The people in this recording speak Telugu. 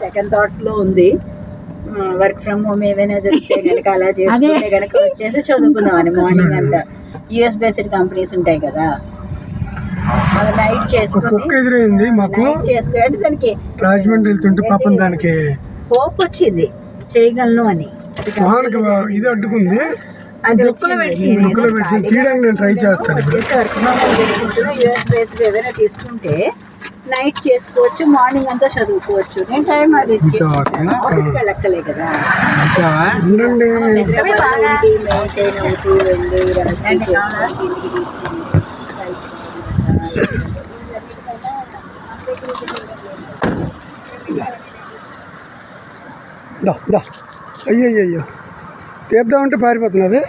సెకండ్ థాట్స్లో ఉంది. వర్క్ ఫ్రమ్ హోమ్ ఏమైనా దొరికితే కనుక అలా చేసుకుంటే కనుక వచ్చేసి చదువుకుందామని మార్నింగ్ అంతా. యుఎస్ బేస్డ్ కంపెనీస్ ఉంటాయి కదా. నైట్ చేసుకుని ఎదురైంది మాకు. చేసుకుని దానికి రాజమండ్రి వెళ్తుంటే పాపం దానికి హోప్ వచ్చింది. చేయగలను అని. ఇది అడ్డుకుంది. అది వచ్చింది. ముక్కులో పెట్టి తీయడానికి నేను ట్రై చేస్తాను ఇప్పుడు. వచ్చేసి వర్క్ ఫ్రమ్ హోమ్ చేసుకుంటూ యుఎస్ బేస్డ్ ఏదైనా తీసుకుంటే నైట్ చేసుకోవచ్చు మార్నింగ్ అంతా చదువుకోవచ్చు. నేను టైం అది. ఆఫీస్కి వెళ్ళక్కలే కదా. మెయింటైన్ అవుతూ వెళ్ళి అయ్యో అయ్యో అయ్యో తీద్దామంటే పారిపోతున్నది